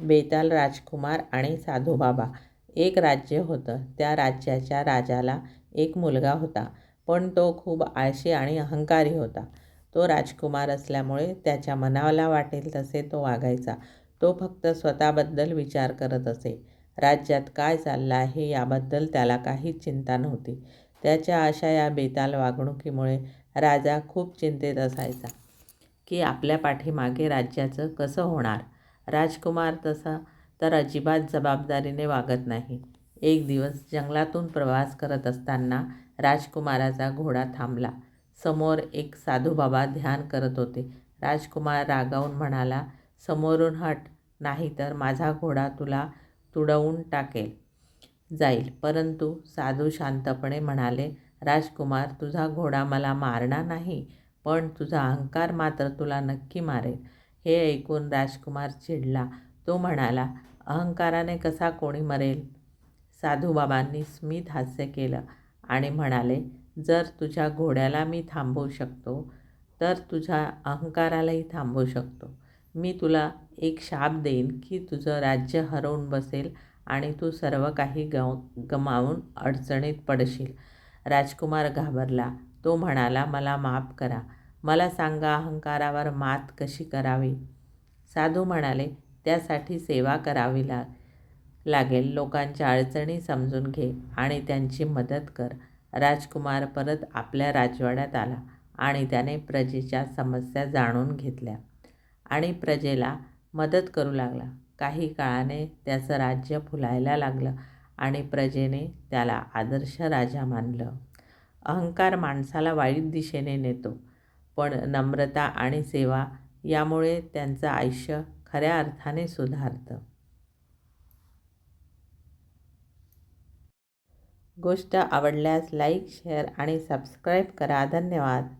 बेताल राजकुमार आणि साधूबाबा एक राज्य होतं. त्या राज्याच्या राजाला एक मुलगा होता. पण तो खूप आळशी आणि अहंकारी होता. तो राजकुमार असल्यामुळे त्याच्या मनाला वाटेल तसे तो वागायचा. तो फक्त स्वतःबद्दल विचार करत असे. राज्यात काय चाललं आहे याबद्दल त्याला काहीच चिंता नव्हती. त्याच्या अशा या बेताल वागणुकीमुळे राजा खूप चिंतेत असायचा की आपल्या पाठीमागे राज्याचं कसं होणार? राजकुमार तसा तर अजिबात जबाबदारीने वागत नाही. एक दिवस जंगलातून प्रवास करत असताना राजकुमाराचा घोडा थांबला. समोर एक साधू बाबा ध्यान करत होते. राजकुमार रागावून म्हणाला समोरून हट नाही तर माझा घोडा तुला तुडवून टाकेल. जाईल. परंतु साधू शांतपणे म्हणाले राजकुमार तुझा घोडा मला मारणार नाही पण तुझा अहंकार मात्र तुला नक्की मारेल. हे ऐकून राजकुमार चिडला. तो म्हणाला अहंकाराने कसा कोणी मरेल? साधूबाबांनी स्मित हास्य केलं आणि म्हणाले जर तुझ्या घोड्याला मी थांबवू शकतो तर तुझ्या अहंकारालाही थांबवू शकतो. मी तुला एक शाप देईन की तुझं राज्य हरवून बसेल आणि तू सर्व काही गव गमावून अडचणीत पडशील. राजकुमार घाबरला. तो म्हणाला मला माफ करा. मला सांगा अहंकारावर मात कशी करावी? साधू म्हणाले त्यासाठी सेवा करावी ला लागेल. लोकांच्या अडचणी समजून घे आणि त्यांची मदत कर. राजकुमार परत आपल्या राजवाड्यात आला आणि त्याने प्रजेच्या समस्या जाणून घेतल्या आणि प्रजेला मदत करू लागला. काही काळाने त्याचं राज्य फुलायला लागलं आणि प्रजेने त्याला आदर्श राजा मानलं. अहंकार माणसाला वाईट दिशेने नेतो. पण नम्रता आणि सेवा यामुळे त्यांचं आयुष्य खऱ्या अर्थाने सुधारतं. गोष्ट आवडल्यास लाईक शेअर आणि सबस्क्राईब करा. धन्यवाद.